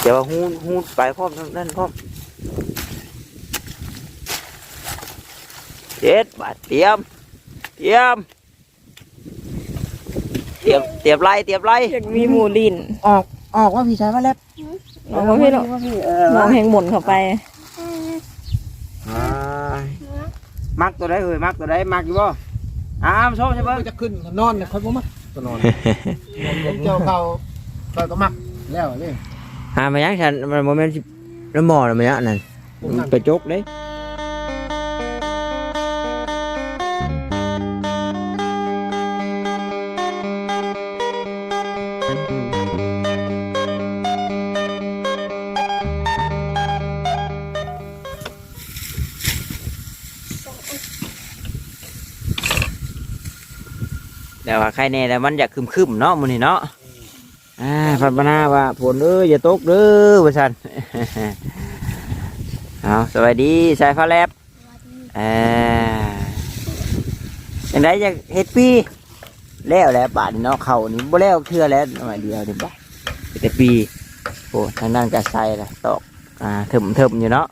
เดี๋ยวว่าหูหูไปพร้อมนั่นพร้อมเจ็ดบาทเตรียม เตรียม เตรียมเตรียมไรเตรียมไรอยากมีหมูลินออกออกว่าพี่ชายมาแล้วมองว่าพี่หรอกว่าพี่เอมองแหงหมุนเข้าไปอ่ามักตัวใดเอ้ยมักตัวใดมักอยู่บ่อ้ามชมใช่เบิ่เบิ่งงจะขึ้นก็นอนเนี่ยค่อยบ่มักก็นอนผมเจ้าเขาเขาก็มัก แล้วนี่หามายังฉันมันโมเมนต์น้ำหมอนะมันยังนั่นผมนั่งไปจกเด้แต่ว่าใครแน่แต่มันอยากคึมๆเนาะมื้อนี้เนาะ อ่าพัฒนาว่าฝนเอ้ยอย่าตกเด้อว่าซั่นเอาสวัสดีสายฟ้าแลบเอ่อย่างไรจะเฮ็ดปีแล้วแล้วบาทนี่เนาะเขานี่บ่แล้วเทื่อแล้วหน่อยเดียวนี่บ่แต่ปีโอ้ทางด้านกระไซล่ะตอกอ่าถึมถึมอยู่เนาะ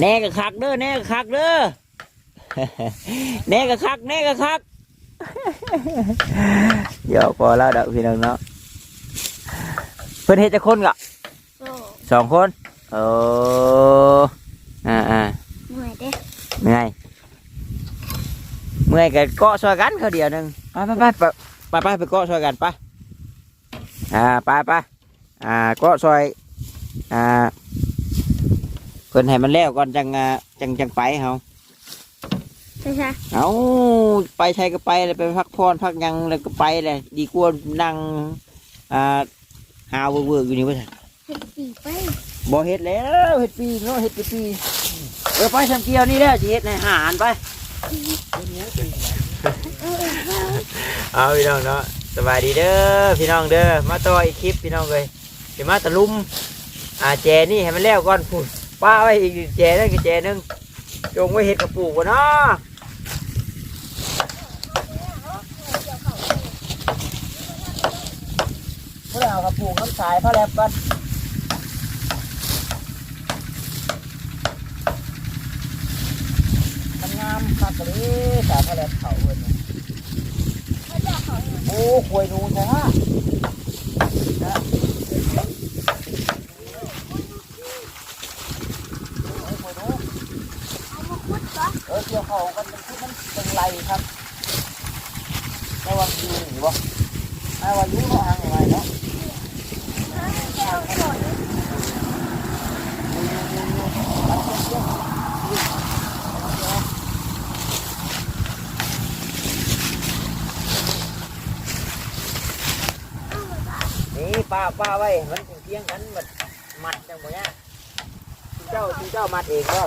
แน่ก็คักเด้อแน่ก็คักเด้อแน่ก็คักแน่ก็คัก เดี๋ยวพอแล้วเด้อพี่น้องเนาะเพิ่นเฮ็ดจะคนกะโอ้สองคนเอออ่าอ่าเหนื่อยเด้เมื่อยเมื่อยกันเกาะซอยกันเขาเดียวหนึงไปไปไปไปไปไปไปเกาะซอยกันไปอ่าไปไปอ่าเกาะซอยอ่าเพิ่นให้มันแล้วก่อนจังอ่าจังจังไปเฮา ใช่ใช่เอาไปใช้ก็ไปเลยไปพักพรพักหยังแล้วก็ไปเลยดีกว่านั่งอ่าหาเวอร์ๆอยู่นี่ว่าซั่นเห็ดปีไปบ่เฮ็ดแล้วเฮ็ดปีเนาะเฮ็ดปีปี เออไปทำเกียวนี่แล้วสิเฮ็ดในหารไปเออเออเอาพี่น้องเนาะสบายดีเด้อพี่น้องเด้อมาต่ออีกคลิปพี่น้องเลยสิมาตะลุมอ่าแจนี่ให้มันแล้วก่อนพูดป้าไว้อีกแจนึงอีกแจนึงจงไว้เฮ็ดกระปูกก่อนเนาะ พื่อเอากระปูกน้ำสายพระแลบก่อนมันงามคักเลยสายพระแลบเขาเพิ่นน่ะโอ้ควยนูนะฮะนะเออเกี่ยวเขากันเป็นที่มันเป็นไรครับระวังยูหรือวะไอ้วันยูเขาหางยังไงเนาะ นี่ป้าป้าไว้มันถึงเที่ยงกันมันมัดจังบ่เนี่ยคุณเจ้าคุณเจ้ามัดเองก็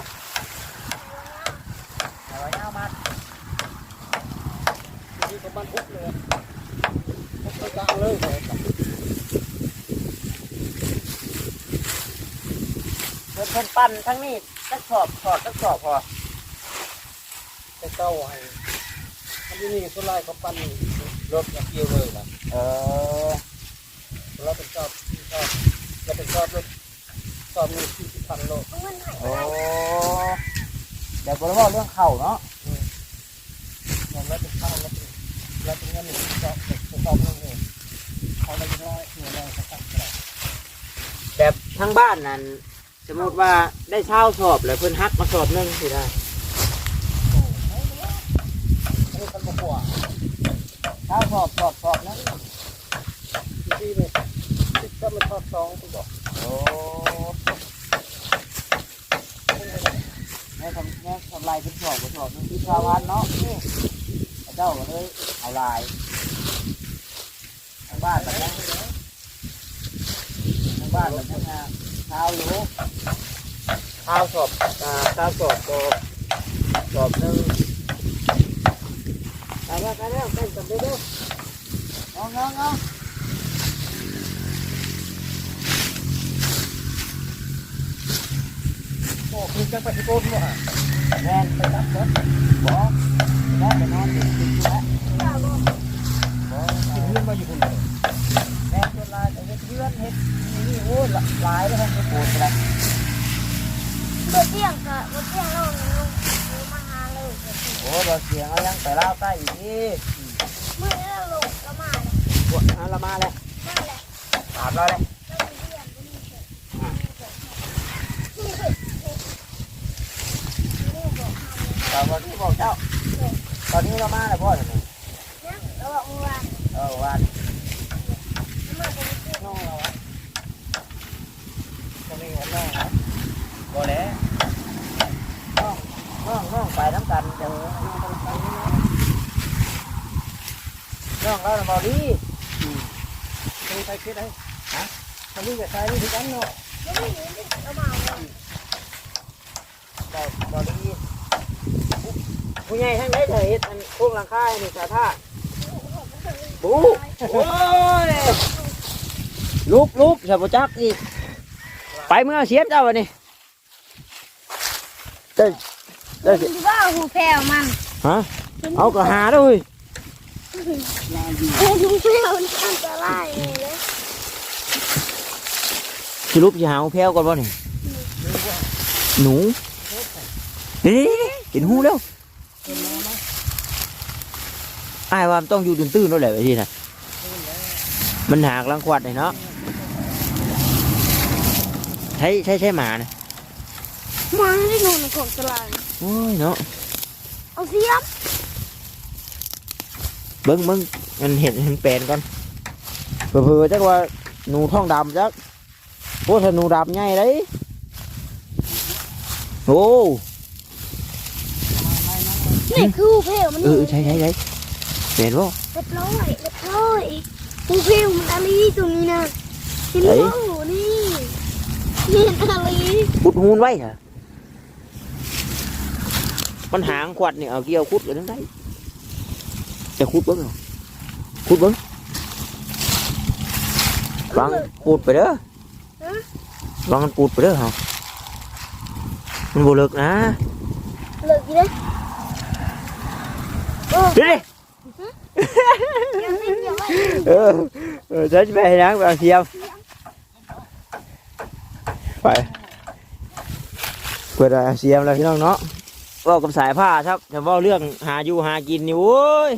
เอาไว้เอามัดที่เขาบ้านพุกเลยพุกไปกลางเลย เลยเพิ่นเพิ่นปั้นทั้งนี้ตักสอบสอบตักสอบพอไปเก้าให้อันนี้นี่ส่วนไรเขาปั้นรถเกี่ยวเลยนะเออแล้วเป็นชอบชอบแล้วเป็นชอบรถชอบมีสี่สิบพันโลเอาเงินหายโอ้เดี๋ยวบ่ได้เว้าเรื่องเข่าเนาะเงินแล้วเป็นข้าวแล้วเป็นแล้วเป็นเงินหนึ่งชอบเป็นชอบเรื่องเองเขาไม่ได้เงินแรงสักครั้งก็ได้แบบทั้งบ้านนั่น สมมติว่าได้เช่าสอบแล้วเพิ่นฮักมาสอบหนึงสิได้อันนี้มันบกว่าเช่าสอบสอบสอบนั้นที่นี่ติดก็มันชอบสองตัวบอกโอ้แม่ทำแม่ทำลายเป็นสอบเป็นสอบนึงที่ชาวบ้านเนาะนี่เจ้าก็เลยเอาลายทางบ้านแบบนั้นทางบ้านแบบนั้นนะเช้าอยู่ เช้าสอบอ่าเช้าสอบก็สอบหนึ่งไปแล้วไปแล้วไปกันไปเร็วน้องน้องน้องโอ้คือจังไปที่โกนว่ะแม่นไปรับรถบอกแม่ไปนอนอยู่ที่นั่นกินเพื่อนมาอยู่คนเดียวพื่อนเฮ็ดนี่โอ้ยหลายแล้วมันโกรธอะไร บดเตี้ยงกับบดเตี้ยงเราเนี่ยลุงลุงมาหาเลยโอ้เราเสียงเอายังไปเล่าใต้อีกทีเมื่อเราลงก็มาเลยปวดเอาละมาแล้วมาเลยถามเราเลยเราเป็นเพื่อนเป็นนี่เถอะนี่เถอะนี่บอกตอนนี้บอกเจ้า ตอนนี้เรามาแล้วพ่อเนี่ยนะเราบอกเมื่อวานเออวันมานน้องเราอะก็มีกันน้องนะบ่แล้วน้องน้อง น้องไปน้ำกันเดี๋ยวน้องเราน่ะบ่ดีเคยไปคิดได้ฮะทำนี่กับชายนี่คือกันเนาะแล้วไม่หนีดิเรามาเลยบ่บ่ดีผู้ใหญ่ทั้งได้เถอะเฮ็ดอันโครงหลังคาให้นี่สาท่าบูโอ้ยลุกลุกสะบ่จักอีกไปเมื่อเสียมเจ้าวันนี้เด้ อเด้อดูว่าหูแพรวมันฮะเอาก็หาด้วยเฮ้ยหูแพรวมันอันตรายเลยสรุปจะหาแพ้วก่อนบ่นี่หนูนี่เห็นหูแล้วอ้ายว่ามันต้องอยู่ตื้นๆนั่นแหละไอ้ที่น่ะมันหากลังควัดเลยเนาะใช่ใช่ใช่หมานะมันได้หนูในของตลาด โอ้ยเนาะเอาเสียมเบิ้งเบิ้งมันเห็นเห็นแปลนก่อนเผื่อๆจักว่าหนูท้องดำจักโอ้ถ้าหนูดำใหญ่เลยโอ้นี่คือหูแพรวมันเออใช่ใช่ใช่เห็นบ่เรียบร้อยเรียบร้อยหูแพรวมันอะไรตรงนี้นะเห็นไหมนี่นี่อะไรขุดหูนไว้เหรอ มันหางขวัดนี่เอาเกี่ยวขุดกันทั้งได้จะขุดเบิ้งเหรอขุดเบิ้งวางปูดไปเด้อวางมันปูดไปเด้อเหรอมันโบเลิกนะเลิกกี่เลยโอ้เดี๋ยวดิยังไม่ยังไม่เออเออฉันไปนะไปเอาเสียมไปเปิดเอาเสียมแล้วพี่น้องเนาะเว่ากับสายผ้าครับจะเว่าเรื่องหาอยู่หากินนี่โว้ย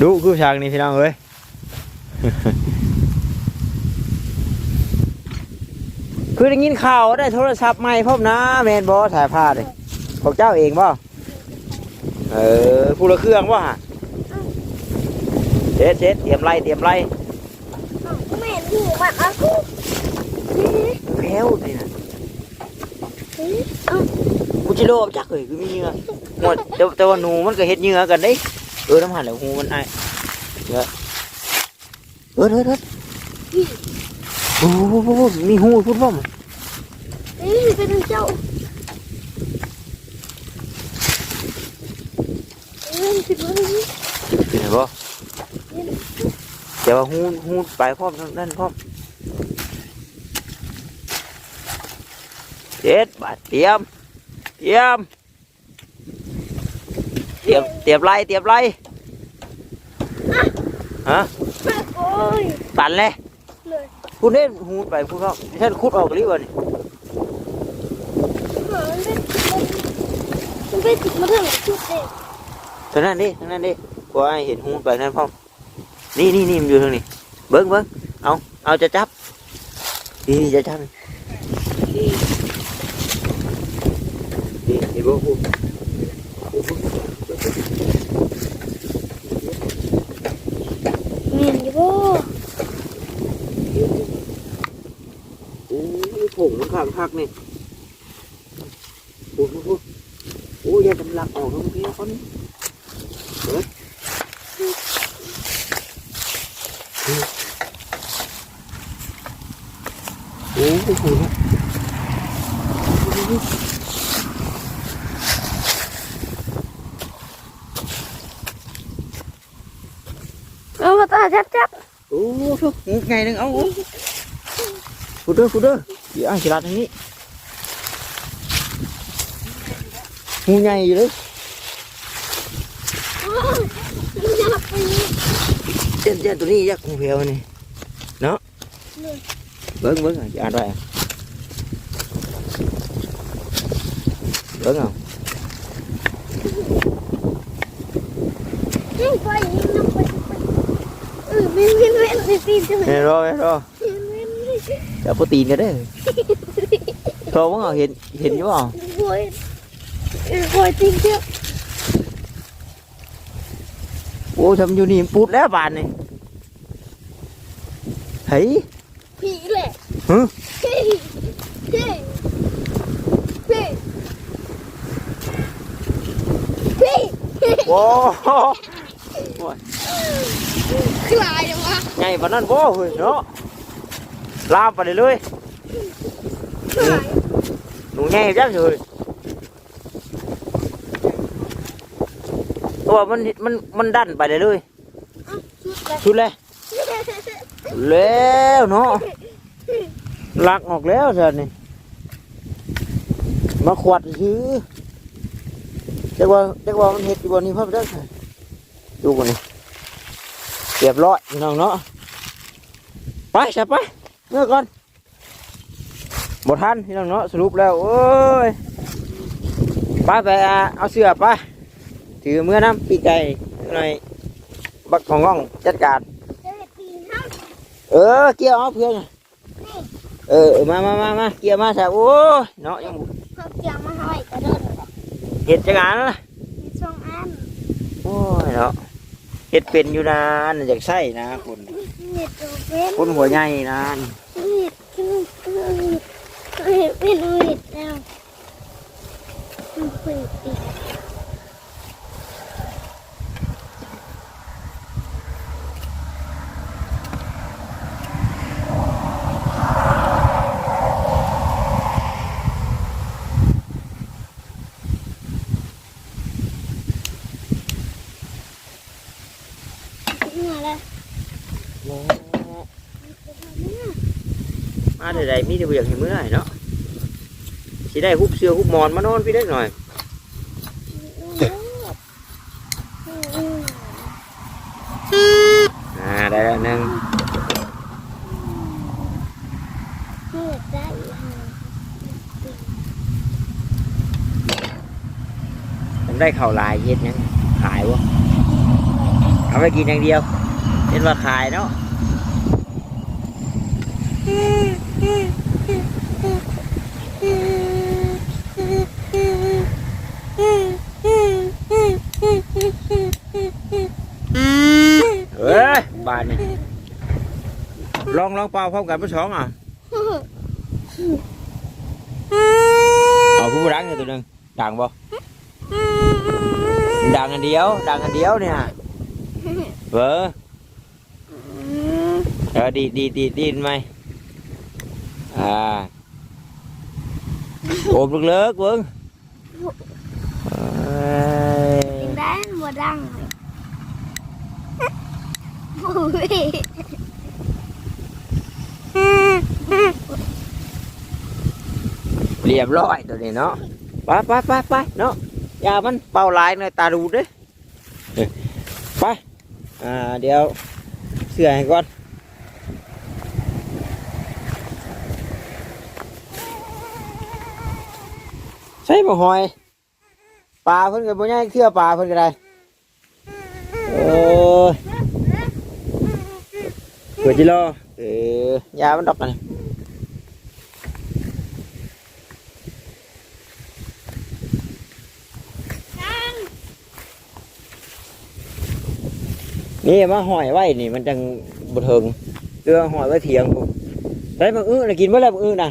ดูคือฉากนี้พี่น้องเอ้ยคือได้ยินข่าวว่าได้โทรศัพท์ใหม่พร้อมนะแมนบอสายผ้าเลยของเจ้าเองบ่เออผู้ละเครื่องบ่ฮะเช็ดเช็ดเตรียมไล่เตรียมไล่ไม่เห็นหูมันอะกูแพ้วนี่นะเอ้า กูจิโร่จักเลยคือมีเหงื่อหมดแต่แต่ว่าหนูมันก็เฮ็ดเหงื่อกันเด้เออน้ำหันแล้วหูมันไอเยอะเออเออเออโอ้โหมีหูพูดว่ามันเอ้ยเป็นเจ้าเอ้ยผิดเลยเป็นไงบ่แต่ว่าหูหูไปพร้อมทั้งนั่นพร้อม เจ็ดบาทเตรียม เตรียม เตรียม เตรียมไล่เตรียมไล่ฮะโอ้ยตันเลยเลยคุณเล่นหูไปคุณเขาท่านคุดออกกันดีกว่านี่มันเป็นมันเป็นชุดเด็กทางนั้นดิทางนั้นดิกว่าให้เห็นหูไปนั่นพ่อมนี่นี่นี่มันอยู่ทางนี้ เบิ้งเบิ้งเอา เอาจะจับดีจะจับ ดีดีเห็นบ่หูเมียนอยู่บ่โอ้ยผงข้างคักนี่โอ้โหโอ้ยอย่าทำลักออกตรงนี้คนเฮ้ยโอ้โห เอามาตาจับจับ โอ้โหงูไงนึงเอาฟูเดอร์ฟูเดอร์เดี๋ยวอะฉลาดทางนี้งูใหญ่อยู่เลยจับไปเจ้น เว้นเว้นเว้นเว้นตีนจังเห็นรอเห็นรอเดี๋ยวโปรตีนกันเด้อโทรว่าเอเห็นเห็นอยู่เปล่าโวยเออโวยตีนเจ้าโอ้ทำอยู่นี่ปูดแล้วบานนี่เฮ้ยผีแหละฮะเฮ้ยเฮ้ยเฮ้ยเฮ้ยโอ้โห คลายจังวะไงปานนั้นโว้เฮ้ยเนาะลามไปเลยเลยคลายหนูไงจังเลยตัวมันมันมันดันไปเลยเลยสุดเลยชุดเลยแล้วเนาะลักออกแล้วเถอนี่มาขวดซื้อจักว่าจักว่ามันเห็ดอยู่บนนี้เพิ่มได้ดูกันนี่ รียบร้อยพี่น้องเนาะไปใช่ไปเมื่อก่อนหมดทันพี่น้องเนาะสรุปแล้วโอ้ยไปไปอะเอาเสื้อไปถือเมื่อน้ำปีกไก่หน่อยบักของง่องจัดการเฮ้ยตีนห้ามเออเกี่ยวเอาเพื่อนน่ะเออเออมามามามาเกี่ยวมาใส่โอ้ยเนาะยังเขาเกี่ยวมาให้กระโดดเห็ดจังงานนั่นล่ะมีสองอันโอ้ยเนาะ เห็ดเป็นอยู่นานอยากใส่นะคนเห็ดตัวเป็นคนหัวใหญ่นานเห็ดเป็นเห็ดเป็นเห็ดแล้วมันเปิดอีก เหนื่อยเลย มา ใดๆมีแต่เบียกให้เมื่อยเนาะสิได้ฮุบเสื้อฮุบหมอนมานอนพี่ได้หน่อยอ่าได้แล้วหนึ่งเนื่ยใจผมได้เข่าลายเฮ็ดยังขายวะเอาไปกินอย่างเดียวเห็นว่าขายเนาะ เอ้ยบานนี่ลองลองเป่าพร้อมกันผู้สองอะเอาผู้ดังอยู่ตัวหนึ่งดังบ่ดังอันเดียวดังอันเดียวเนี่ยเบอเออดีดีดีดีไหมอ่า โอบเลิกๆเบิ้งเอ้ยกินได้หมดดังโอ้ยเรียบร้อยตัวนี้เนาะไปไปไปไปเนาะอย่ามันเป่าลายหน่อยตาดูเด้เอ้ยไปอ่าเดี๋ยวเสื่อให้ก่อน ใช่บ่หอยปลาเพิ่นก็บ่ใหญ่เทื่อปลาเพิ่นก็ได้เออเปิดจิรอเออยามันดอกกันนี่มาหอยไว้นี่มันจังบุเทิงเรือหอยไว้เถียงผมได้บางอื้อนะกินเมื่อไรบางอื้อนะ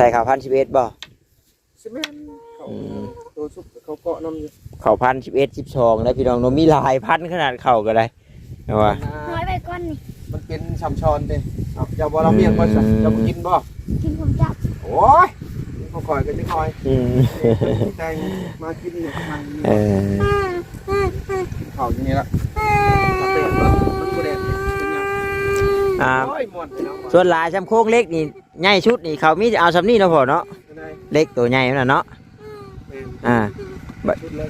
ไก่ค่ะแต่ถ้าโอ้จริงเอาค่ะเอาอีกชุดก่อนหมูชุดค่ะเดี๋ยวเจ้าเกี่ยวเขาแล้วเหรอพอนั่นได้เข้าเออโอ้เกี่ยวกูละเออจังเลยใส่ข่าวพันสิบเอ็ดบ่สิแม่นเขาตัวซุปเขาเกาะน้ำอยู่ข่าวพันสิบเอ็ดสิบสองได้พี่น้องโนมีหลายพันขนาดเข่าก็ได้เอาว่า น้อยไปก่อนนี่มันเป็นชำชอนเด้เอาเจ้าบ่เราเมียงบ่ซะเจ้าบ่กินบ่กินผมจับโอ้ยพอคอยกันจะคอยอืมแต่งมากินเนี่ยมาเออข้าวอย่างนี้ละมาเตะมันมันบ่ได้เป็นหยัง อ่าโอ้ยม่วนไปเนาะส่วนหลายชำโค้งเล็กนี่ใหญ่ชุดนี่เขามีเอาสำนี่เนาะพ่อเนาะเป็นไงเล็กตัวใหญ่นั่นน่ะเนาะแม่นอ่าชุดเลย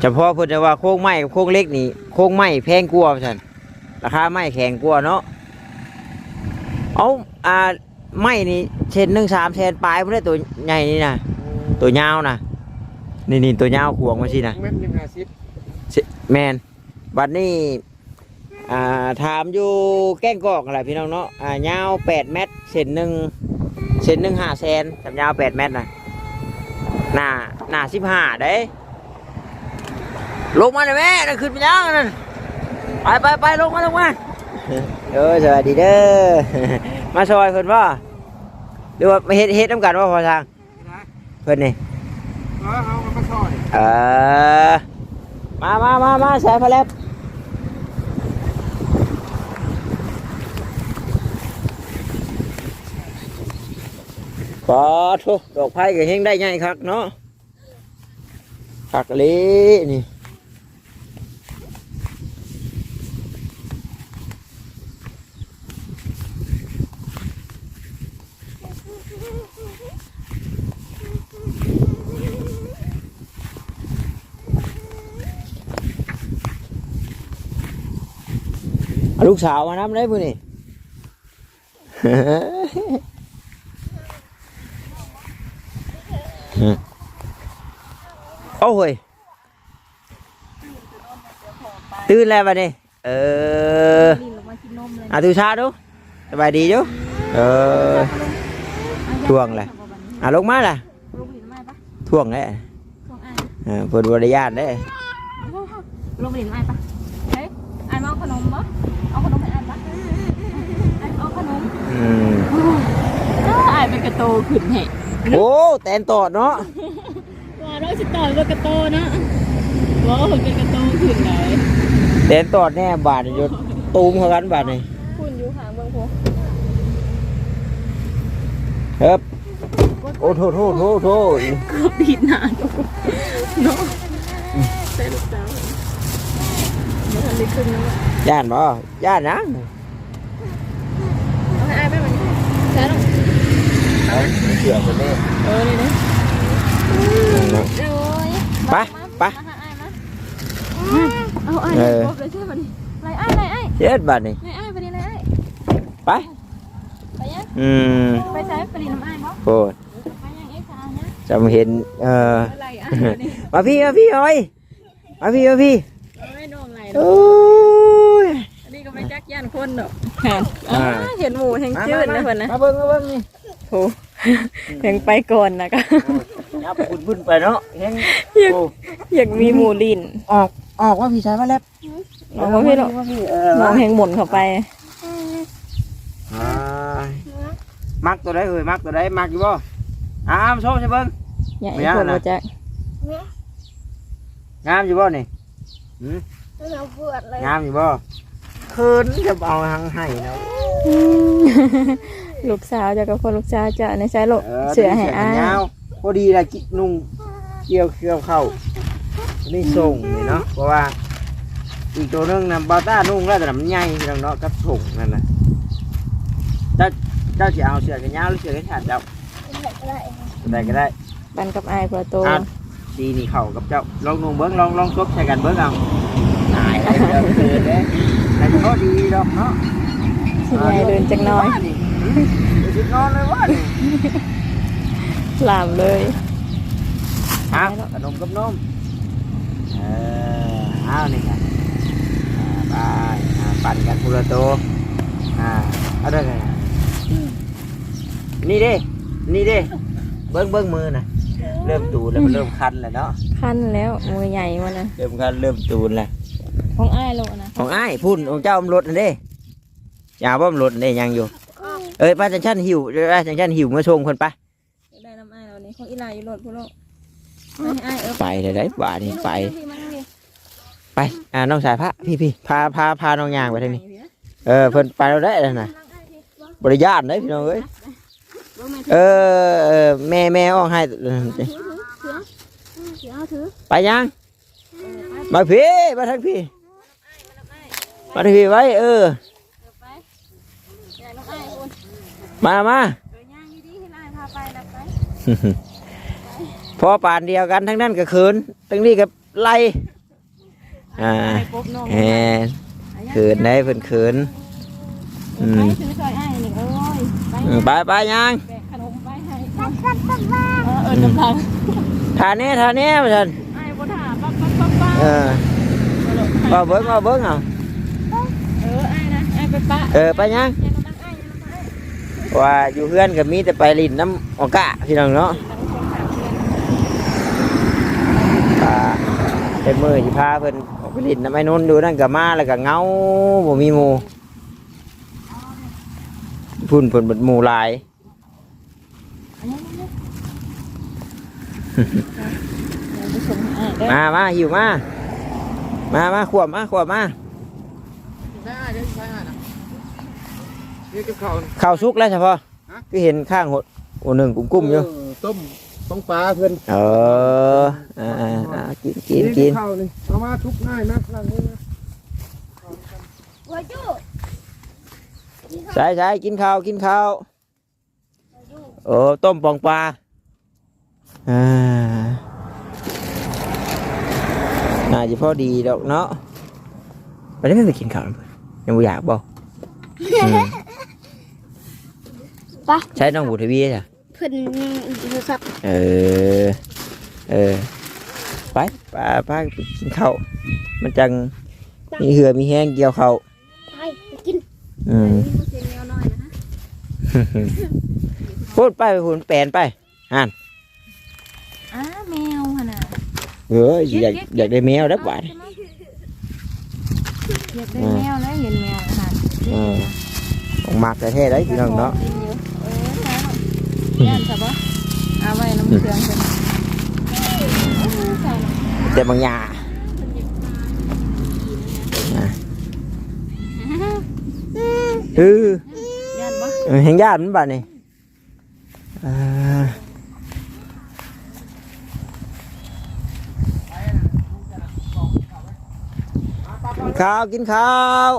เฉพาะเพิ่นจะว่าโค้งไม้กับโค้งเล็กนี่โค้งไม้แพงกว่าซั่นราคาไม้แข็งกว่าเนาะเอาอ่าไม้นี่เช่นหนึ่งสามแสนปลายบ่ได้ตัวใหญ่นี่นะตัวยาวนะนี่นี่ตัวยาวขวงมาสินะ เม็ดหนึ่งห้าสิบสิแมนบัดนี้ อ่าถามอยู่แก้งกอกอะไรพี่น้องเนาะอ่ายาวแปดเมตรเส้นหนึ่งเส้นหนึ่งห้าแสนทำยาวแปดเมตรนะหน้าหน้าสิบห้าเด้ลงมาเลยแม่นั่นขึ้นไปยังนั่นไปไปไปลงมาลงมาเออสวัสดีเด้อมาซอยเพิ่นว่าหรือว่ามาเฮ็ดเฮ็ดน้ำกันว่าพอทางนะเพิ่นนี่เออเอามาซอยเออมามามามาใส่พะเล็บ ปอทุดอกไผ่ก็เฮงได้ไงคักเนาะคักเลยนี่ลูกสาวมาน้ำได้ปุ่นี่ โอ้โหยตื่นแล้วบัดนี้เออลินลงมากินนมเลยอาตูชาดูสบายดีจูเออช่วงแหละอะล งมาล่ะลงลินไม่ปะท่วงเลยช่วงไอ้เออเปิดบริญาตได้ลงลินไม่ปะเฮ้ยไอ้มาเอาขนมปะเอาขนมให้ไอ้ปะไอ้เอาขนมอืมไอ้เป็นกระโตขึ้นให้โอ้แตนตอดเนาะว่าเราสิต่อยเป็นกระโตนะว่าเป็นกระโตขึ้นไหนแตนตอดแน่บาทนี่หยดตูมเขากันบาทนี่คุณอยู่ห่างเมืองพงครับโอ้โทษโทษโทษโทษก็ผิดหนาดูเนาะใส่ลูกสาวมาทันได้ขึ้นแล้วย่านบ่ย่านนะเอาให้ไอ้ไปมันใช่หรอ เชื่อคนนี้เออนี่นะโอ้ยไปไปมาหาไอ้มาเอาไอ้ครบเลยใช่ป่ะนี่ไรไอ้ไรไอ้เจ็ดบาทนี่ไรไอ้ไปดิไรไอ้ไปไปยังอืมไปใช้ไปดิน้ำไอ้บ่โอ้ยไปยังเอ็กซ์เอานะจำเห็นเอออะไรไอ้นี่มาพี่มาพี่เอาไว้มาพี่มาพี่ไม่โดนอะไรโอ้ยอันนี้ก็ไม่จักยันคนดอกเห็นหมูแห่งจืดนะเพิ่นนะมาเบิ่งมาเบิ่งนี่ โหยังไปก่อนนะก็ยับพุ่นพุ่นไปเนาะเห็นโอ้อยากมีหมูลินออกออกว่าพี่ชายมาแล้วมองว่าพี่หรอกพี่เออมองแหงหมุนเข้าไปอ่ามักตัวใดเอ้ยมักตัวใดมักอยู่บ่อ้ามชมใช่เบิ่งใหญ่ไม่เอาคนนะบ่จักงามอยู่บ่นี่เราปวดเลยงามอยู่บ่คืนจะเอาหังให้เนาะ ลูกสาวจะกับคนลูกสาวจะในใช้โลกเสือให้อ้าเยาวพอดีละกินุ่งเกี่ยวเกี่ยวเข้านี่ส่งนี่เนาะเพราะว่า อีกตัวหนึงนะบาต้านุ่งแล้วแต่มันใหญ่พี่น้องเนาะกับส่งนั่นนะเจ้าเจ้าจะเอาเสือกันยาวหรือเสือกันขาดเจ้าได้ก็ได้ปันกับอายกว่าโตอะดีนี่เข้ากับเจ้าลองนุ่งเบิ้งลองลองซบใส่กันเบิ้งเอาตายเลยเดินเกินเลยแต่ก็ดีดอกเนาะสิใหญ่เดินจักหน้อย เดี๋ยวสินอนเลยว่านี่หลามเลยเอาขนมกับนมเออเอานี่กันอ่าไปอ่าปั่นกันพูละโตวอ่าเอาเด้อกันนี่เด้นี่เด้เบิ้งเบิ้งมือนะเริ่มตูนแล้วมันเริ่มคันแล้วเนาะขั้นแล้วมือใหญ่มันนะเริ่มคันเริ่มตูนแล้วของอ้ายโลนะของอ้ายพุ่นของเจ้าอำรถนั่นเด้อย่าบ่อำรถนั่นเด้ยังอยู่ เอ้ยป้าจังชันหิวป้าจังชันหิวมาชงคนไปได้น้ำอ้ายเรานี่ของอีลาอยู่รถพุ่นโลให้อ้ายเออไปเลยได้บ่านี่ไปพี่มาทางนี้ไป อ่าน้องสายพระพี่พี่พาพาพาน้องยางไปทางนี้ เออเพิ่นไปแล้วได้แล้วนะบริญาตได้พี่น้องเอ้ยบ่แม่เออเออแม่แม่ออกให้ถือถือถือถือเอาถือไปยังมาพี่มาทางพี่มาทางพี่ไว้เออ ไปอยากน้องอ้ายคุณ มามาเดี๋ยวย่างดีๆให้นายพาไปนะไปพอป่านเดียวกันทั้งนั้นก็เขินทั้งนี้ก็ไล่อ่าไปพบน้องแหมเขินได้เพิ่นเขินอืมไปซื้อซอยอ้ายนี่เอ้ยไปอืมไปไปยังแบกขนมไปให้ตัดตัดตัดมาเออเออน้ำตาลทานี้ทานี้มาท่านอ้ายบ่ถามปั๊บปั๊บปั๊บปั๊บเออมาเบิ้งมาเบิ้งเอาเอออ้ายนะอ้ายไปปะเออไปยังแย่งน้ำอ้ายแย่งน้ำอ้าย ว่าอยู่เพื่อนกับมีแต่ไปลินน้ำออกกะพี่น้องเนาะแต่ทุกคนถามเพื่อนอ่าเป็นมือที่พาเพิ่นออกไปลินน้ำไอ้นุ่นดูนั่นก็มาแล้วก็เหงาบ่มีหมู่พุ่นเพิ่นเบิดหมู่หลายเดี๋ยวไปส่งให้อ้ายเด้อมามาหิวมา มามาขวบมาขวบมาได้เดี๋ยวได้ นะนี่กับข้าวข้าวสุกแล้วเฉพาะก็เห็นข้างหดโอหนึ่งกุ้มๆอยู่เต้มต้องปลาเพื่อนเอออ่าอ่าอ่ากินกินกินข้าวนี่เอามาทุบง่ายนะล้างมือนะหัวจู้ใช่ใช่กินข้าวกินข้าวโอ้ต้มปองปลาอ่าน่าจะพอดีดอกเนาะไปได้ไม่ไปกินข้าวนะเพิ่นยังไม่อยากบอก ปะใช้น้องบุตรวีจ้ะเพิ่นโทรศัพท์เออ เออ ไปไปไปกินข้าวมันจัง มีเหือมีแห้งเกี่ยวข้าวไปไปกินอืมเสียงแมวน้อยนะฮะพูดไปไปพูดแปลนไปอ่านอ้าแมวขนาดเอออยากอยากได้แมวแล้วบาดอยากได้แมวแล้วเห็นแมวขนาดเออของมากแต่แท้เล ยพี่น้องเนาะเออใช่ย่านใช่ปะเอาไว้น้ำเครื่องกันใส่น้ำแต่บางอย่างเออย่านปะเออเห็นญาติมันบาดนี่อ่ากินข้าวกินข้าว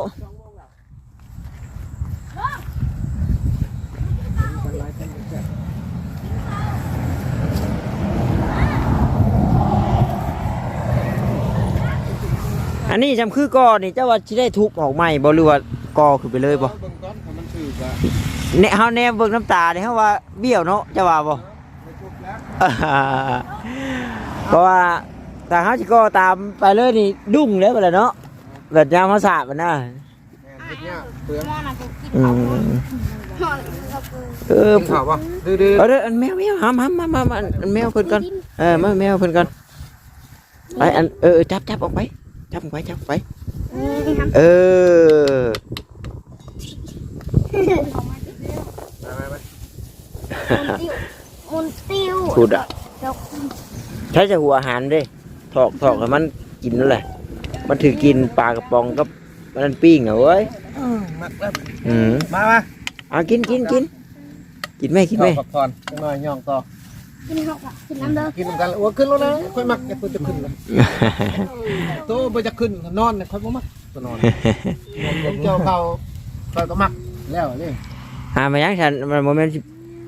อันนี้จำคือก่อนี่เจ้าว่าจะได้ทุบออกใหม่บ่หรือว่ากอขึ้นไปเลยบ่เบิ่งก้อนถ้ามันถือก็เนี่ยเฮาแนมเบิ่งน้ำตาเนี่ยเฮาว่าเบี้ยวเนาะจะว่าบ่ไม่ทุบแล้วเพราะว่าถ้าเฮาสิก็ตามไปเลยนี่ดุ้งเลยบ่ล่ะเนาะแบบยามเฮาสาบมันน่ะแม่นเฮ็ดเนี่ยเปลืองอืมเออกินข้าวป่ะดื้อเอาเด้ออันแมวแมวหามหามมามามาอันแมวเพิ่นก่อนเออมาแมวเพิ่นก่อนไปอันเออเออจับจับออกไป จับออกไปจับออกไปนี่ครับเออๆไปไปมุนติ้วพูดอะดอกใช้จะหัวอาหารเด้ถอกถอกให้มันกินนั่นแหละ มันถือกินปลากระป๋องกับมันปิ้งเหรอเว้ยอืมมักแล้วอืมมามาเอากินกินกินกินไหมกินไหมพักผ่อนจังหน่อยย่องต่อ กินหอกอะกินน้ำเด้อกินเหมือนกันแล้วโอ้ขึ้นแล้วนะค่อยมักแกเพิ่นจะขึ้นแล้วโตบ่จะขึ้นนอนเนี่ยค่อยบ่มักก็นอนผมเจ้าเขาค่อยก็มักแล้วนี่หามายังฉันมันโมเมนต์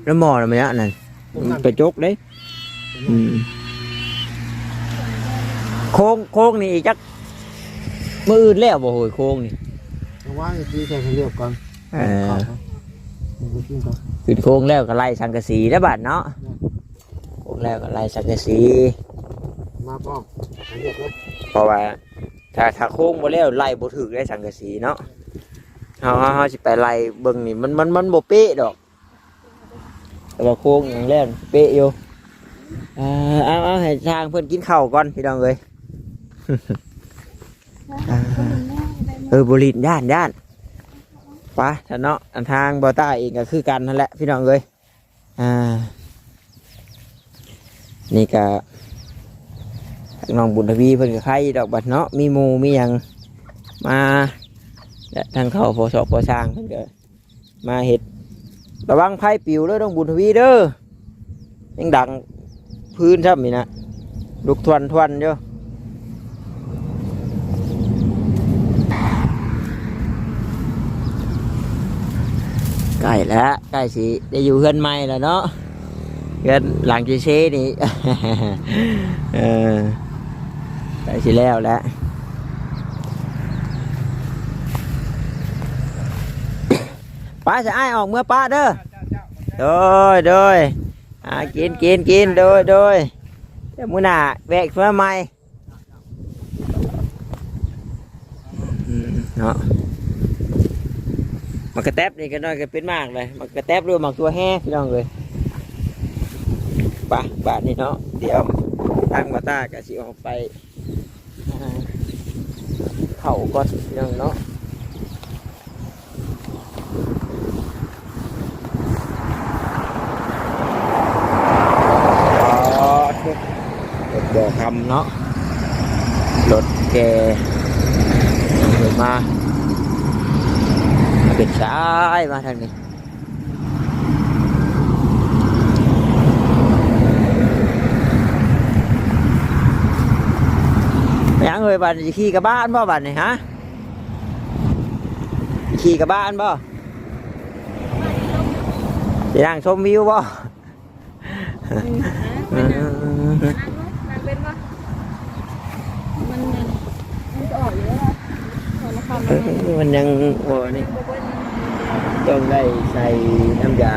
น้ำหมอนะมันยังนั่นผมนั่งไปจกเลยอืมโค้งโค้งนี่อีกจักมืออื่นแล้วบ่โหยโค้งนี่ว่าจะตีใส่เรียบก่อนเออมันก็กินก่อนขึ้นโค้งแล้วก็ไล่สังกะสีแล้วบาดเนาะโค้ง แล้วก็ไล่สังกะสีมาป้อมเรียบแล้วเพราะว่า ถ้าถ้าโค้งบ่แล้วไล่บ่ถึกได้สังกะสีเนาะเฮาเฮาเฮาสิไปไล่เบิ่งนี่มันมันมันบ่เป๊ะดอก แต่ว่าโค้งอย่างแรกเป๊ะอยู่เออเอาเอาให้ทางเพิ่นกินข้าวก่อนพี่น้องเอ้ย อ่าเออบริณย่านย่านไปะท่านเนาะอันทางบอต้าเองก็คือกันนั่นแหละพี่น้องเอ้ยอ่า นี่ก็น้องบุญทวีเพิ่นก็ไข่ดอกบัดเนาะมีหมูมีหยังมาและทางเขาพอสอบพอสร้างเพิ่นก็มาเห็ดระวังไพ่ปิวเด้อต้องบุญทวีเด้อยังดังพื้นครับนี่นะลุกทวนทวนเด้อใกล้แล้วใกล้สิได้อยู่เฮือนใหม่แล้วเนาะ เฮือนหลังจีเชนี่เออใกล้สิแล้วแหล้วป้าจะไอ้ายออกเมื่อป้าเด้อโดยโดยอ่ากินกินกินโดยโดยเดี๋ยวมื้อหน้าแวกเมื่อใหม่มเนาะมักกระแตบนี่ก็น้อยก็เป็นมากเลยมักกระแตบหรือมักตัวแห้พี่น้องเลย ป่ะบาทนี่เนาะเดี๋ยวตั้งมาตาก็สิออกไปเข่าก่อนพี่น้องเนาะอ๋อรถบ่อคำเนาะรถแกเดินมาเป็นซ้ายมาทางนี้ไปยัง เฮ้ยบันจะขี่กับบ้านบ่บันนี่ฮะขี่กับบ้านบ่จะนั่งชมวิวบ่มันยังโอ้นี่ต้องได้ใส่น้ำยา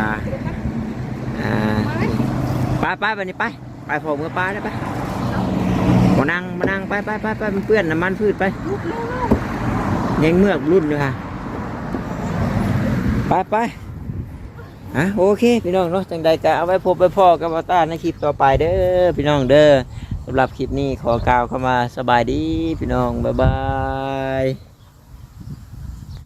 อ่าไปไปไปนี่ไป ไปผมกับป้าได้ไป มานั่งมานั่งไปไปไปไปมันเปื้อนน้ำมันพืชไปยังเมือกรุ่นเลยค่ะ ไปไปอะโอเค พี่น้องเนาะจังใดก็เอาไว้พบไปพ่อกับอาตาในคลิปต่อไปเด้อพี่น้องเด้อสำหรับคลิปนี้ขอกล่าวเข้ามาสบายดี พี่น้อง บ๊ายบาย